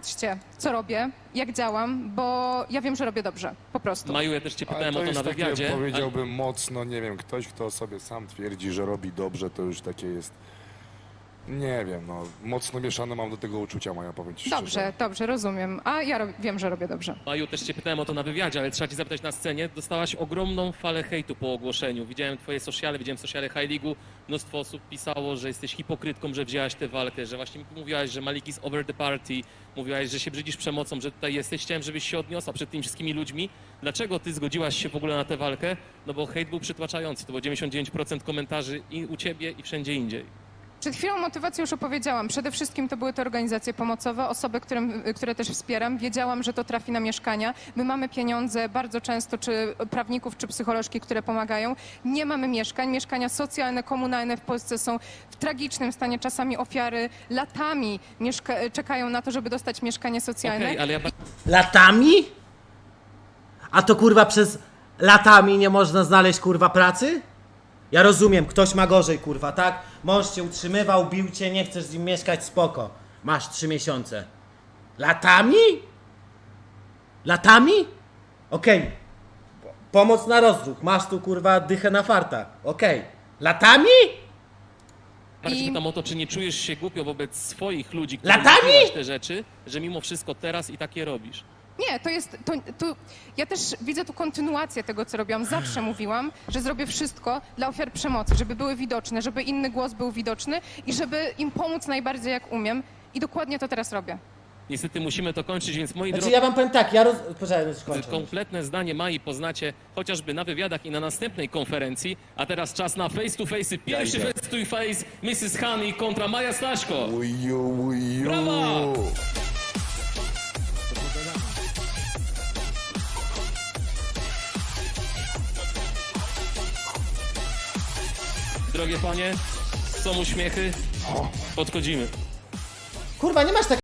patrzcie, co robię, jak działam, bo ja wiem, że robię dobrze, po prostu. Maju, ja też cię Ale pytałem to o to na takie, wywiadzie. powiedziałbym mocno, nie wiem, ktoś, kto sobie sam twierdzi, że robi dobrze, to już takie jest, nie wiem, no, mocno mieszane mam do tego uczucia, moja powiem ci szczerze. Dobrze, dobrze, rozumiem. A ja rob- wiem, że robię dobrze. Maju, też cię pytałem o to na wywiadzie, ale trzeba ci zapytać na scenie. Dostałaś ogromną falę hejtu po ogłoszeniu. Widziałem twoje sociale, widziałem sociale High League'u. Mnóstwo osób pisało, że jesteś hipokrytką, że wzięłaś tę walkę, że właśnie mówiłaś, że Malik is over the party, mówiłaś, że się brzydzisz przemocą, że tutaj jesteś. Chciałem, żebyś się odniosła przed tymi wszystkimi ludźmi. Dlaczego ty zgodziłaś się w ogóle na tę walkę? No bo hejt był przytłaczający. To było 99% komentarzy i u ciebie, i wszędzie indziej. Przed chwilą motywację już opowiedziałam. Przede wszystkim to były te organizacje pomocowe, osoby, którym, które też wspieram. Wiedziałam, że to trafi na mieszkania. My mamy pieniądze bardzo często, czy prawników, czy psycholożki, które pomagają. Nie mamy mieszkań. Mieszkania socjalne, komunalne w Polsce są w tragicznym stanie. Czasami ofiary latami mieszka- czekają na to, żeby dostać mieszkanie socjalne. Okej, ale ja Latami? A to kurwa przez latami nie można znaleźć kurwa pracy? Ja rozumiem, ktoś ma gorzej kurwa, tak? Mąż cię utrzymywał, bił cię, nie chcesz z nim mieszkać, spoko. Masz trzy miesiące. Latami? Latami? Okej. Pomoc na rozruch, masz tu kurwa dychę na farta. Okej. Latami? Bardziej I- pytam o to, czy nie czujesz się głupio wobec swoich ludzi, Latami? którym mówiłaś te rzeczy, że mimo wszystko teraz i takie robisz. Nie, to jest. To, to, ja też widzę tu kontynuację tego, co robiłam. Zawsze mówiłam, że zrobię wszystko dla ofiar przemocy, żeby były widoczne, żeby inny głos był widoczny i żeby im pomóc najbardziej jak umiem. I dokładnie to teraz robię. Niestety musimy to kończyć, więc moi Znaczy drodzy, ja wam powiem tak, ja roz... Poczekaj, kompletne zdanie Mai poznacie chociażby na wywiadach i na następnej konferencji. A teraz czas na face to face. Pierwszy idę. face to face Mrs. Honey kontra Maja Staśko. Uju, uju. Brawa! Drogie panie, są uśmiechy. Podchodzimy. Kurwa, nie masz tak